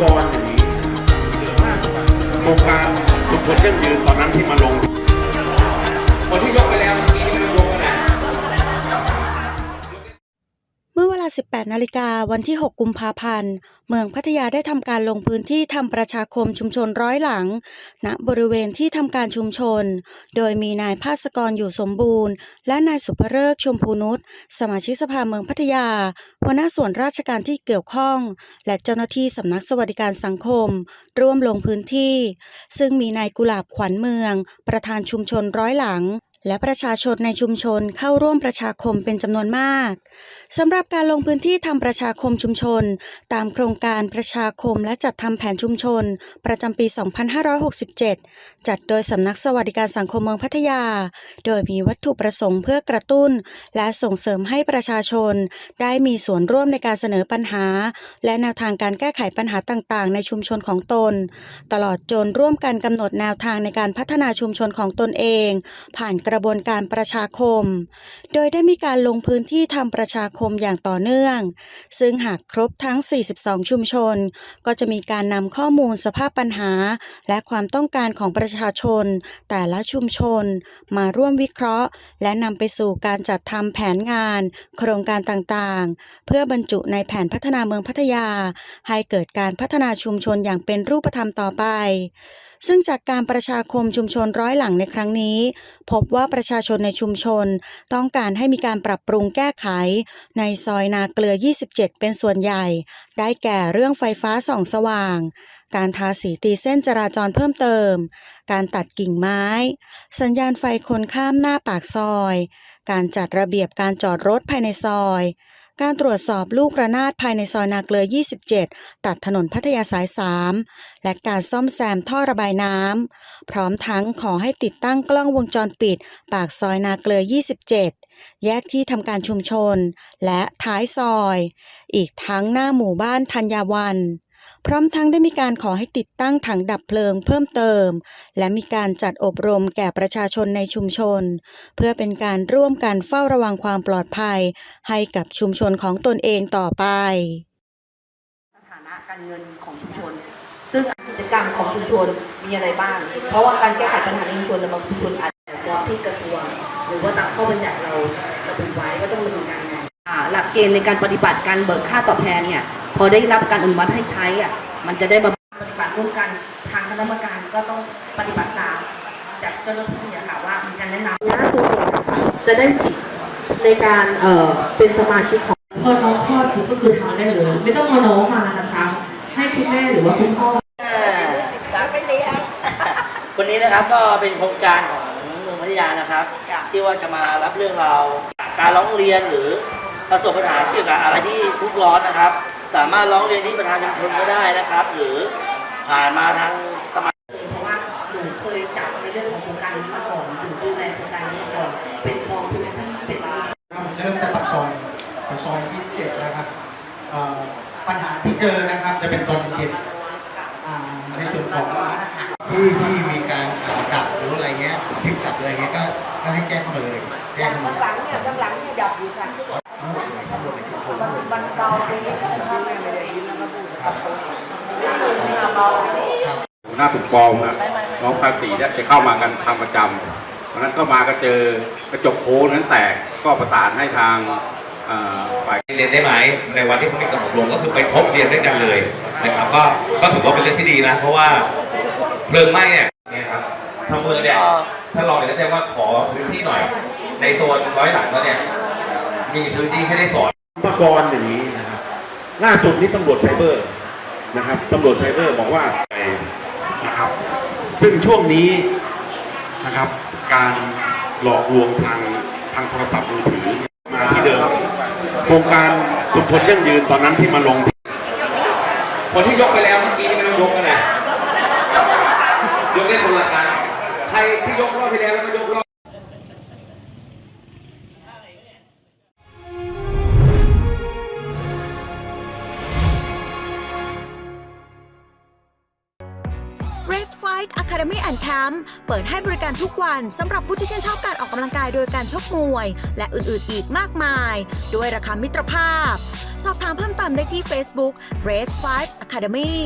กรอย่างนี้โครงการชุมชนยั่งยืนตอนนั้นที่มาลงคนที่ยกไปแล้ว 18นาฬิกาวันที่ 6 กุมภาพันธ์ เมืองพัทยาได้ทำการลงพื้นที่ทำประชาคมชุมชนร้อยหลัง ณ บริเวณที่ทำการชุมชน โดยมีนายภาสกรอยู่สมบูรณ์ และนายสุภเริกชมพูนุชสมาชิกสภาเมืองพัทยา หัวหน้าส่วนราชการที่เกี่ยวข้อง และเจ้าหน้าที่สำนักสวัสดิการสังคม ร่วมลงพื้นที่ ซึ่งมีนายกุหลาบขวัญเมือง ประธานชุมชนร้อยหลัง และประชาชนในชุมชนเข้าร่วมประชาคมเป็นจำนวนมากสำหรับการลงพื้นที่ทำประชาคมชุมชน ตามโครงการประชาคมและจัดทำแผนชุมชน ประจำปี 2567 จัดโดยสำนักสวัสดิการสังคมเมืองพัทยา โดยมีวัตถุประสงค์เพื่อกระตุ้น และส่งเสริมให้ประชาชน ได้มีส่วนร่วมในการเสนอปัญหา และแนวทางการแก้ไขปัญหาต่างๆ ในชุมชนของตน ตลอดจนร่วมกันกำหนดแนวทางในการพัฒนาชุมชนของตนเอง ผ่านกระบวนการประชาคม โดยได้มีการลงพื้นที่ทำประชาคมอย่างต่อเนื่อง ซึ่งหากครบทั้ง 42 ชุมชน ก็จะมีการนำข้อมูลสภาพปัญหา และความต้องการของประชาชน แต่ละชุมชน มาร่วมวิเคราะห์ และนำไปสู่การจัดทำแผนงาน โครงการต่างๆ เพื่อบรรจุในแผนพัฒนาเมืองพัทยา ให้เกิดการพัฒนาชุมชนอย่างเป็นรูปธรรมต่อไปซึ่งจากการประชาคมชุมชนร้อยหลังในครั้งนี้ พบว่าประชาชนในชุมชน ต้องการให้มีการปรับปรุงแก้ไข ในซอยนาเกลือ 27 เป็นส่วนใหญ่ ได้แก่เรื่องไฟฟ้าส่องสว่าง การทาสีตีเส้นจราจรเพิ่มเติม การตัดกิ่งไม้ สัญญาณไฟคนข้ามหน้าปากซอย การจัดระเบียบการจอดรถภายในซอย การตรวจสอบลูกระนาดภายในซอยนาเกลือ 27 ตัดถนนพัทยาสาย 3 และการซ่อมแซมท่อระบายน้ำ พร้อมทั้งขอให้ติดตั้งกล้องวงจรปิด ปากซอยนาเกลือ 27 แยกที่ทำการชุมชน และท้ายซอย อีกทั้งหน้าหมู่บ้านธัญญาวัน พร้อมทั้งได้มีการขอให้ติดตั้งถังดับเพลิงเพิ่มเติม และมีการจัดอบรมแก่ประชาชนในชุมชน เพื่อเป็นการร่วมกันเฝ้าระวังความปลอดภัย ให้กับชุมชนของตนเองต่อไป สถานะการเงินของชุมชน ซึ่งกิจกรรมของชุมชนมีอะไรบ้าง เพราะว่าการแก้ไขปัญหาในชุมชนในบางชุมชนอาจจะเฉพาะที่กระทรวงหรือว่าตามข้อบัญญัติเราระบุไว้ก็ต้องดำเนินการ หลักเกณฑ์ในการปฏิบัติการเบิกค่าตอบแทนเนี่ยพอได้รับการอนุมัติให้ใช้อะมันจะได้มาปฏิบัติร่วมกันทางคณะกรรมการก็ต้องปฏิบัติตามจากเจ้าหน้าที่ค่ะว่ามีการแนะนำน้าตัวเองอะค่ะจะได้สิทธิ์ในการเอ่อเป็นสมาชิกของพอน้องคลอดปุ๊บก็คือทานได้เลย ไม่ต้องเอาน้องมานะคะให้คุณแม่หรือว่าคุณพ่อคนนี้นะครับก็เป็นโครงการของเมืองพัทยานะครับ ที่ว่าจะมารับเรื่องราวการร้องเรียนหรือ ประสบปัญหาเกี่ยวกับอะไรที่ทุกข์ร้อนนะครับ สามารถร้องเรียนที่ประธานชุมชนก็ได้นะครับ หรือผ่านมาทางสมาเพราะว่าหนูเคยจับในเรื่องของโครงการนี้มาก่อนหนูดูแลโครงการนี้ก่อนเป็นมองคือเป็นที่เป็นครับผมจะเริ่มแต่ปากซอยปากซอยที่เจ็ดนะครับปัญหาที่เจอนะครับจะเป็นตอนเย็นในส่วนของร้านอาหารที่ที่มีการอ่าดับหรืออะไรเงี้ยพลิกดับอะไรเงี้ยก็ก็ให้แจ้เข้ามาเลยแจ้เข้ามาหลังเนี่ยหลังเนี่ยดับอยู่ค่ะ มดเลยทั้งหนมันเบาไปนิดนึงค่ะไม่ได้ยินแล้วก็พูดครับเบาหน้าถูกปลอมนะน้องภาษีเนี่ยจะเข้ามากันทางประจำวันนั้นก็มาก็เจอกระจกโค้งนั้นแตกก็ประสานให้ทางฝ่ายเรียนได้ไหมในวันที่เขามีการอบรมก็คือไปทบเรียนด้วยกันเลยนะครับก็ก็ถือว่าเป็นเรื่องที่ดีนะ เพราะว่าเพลิงไหม้เนี่ยเนี่ยครับทางเมืองเนี่ยถ้าลองเนี่ยก็แจ้งว่าขอพื้นที่หน่อย ในโซนร้อยหลังแล้วเนี่ย มีพื้นที่ให้ได้สอนอุปกรณ์อย่างนี้นะครับล่าสุดนี้ตำรวจไซเบอร์นะครับตำรวจไซเบอร์บอกว่าไปนะครับ ซึ่งช่วงนี้นะครับ การหลอกลวงทางทางโทรศัพท์มือถือมาที่เดิม โครงการชุมชนยั่งยืนตอนนั้นที่มาลง คนที่ยกไปแล้วเมื่อกี้นี่ไม่ต้องยกกันนะยกได้คนละครั้งใครที่ยกรอบที่แล้วแล้วไม่ยกรอบ Bike Academy and Camp เปิดให้บริการทุกวันสำหรับผู้ที่ชื่นชอบการออกกำลังกายโดยการชกมวย และอื่นๆอีกมากมาย ด้วยราคามิตรภาพ สอบถามเพิ่มเติมได้ที่ Facebook Red Fight Academy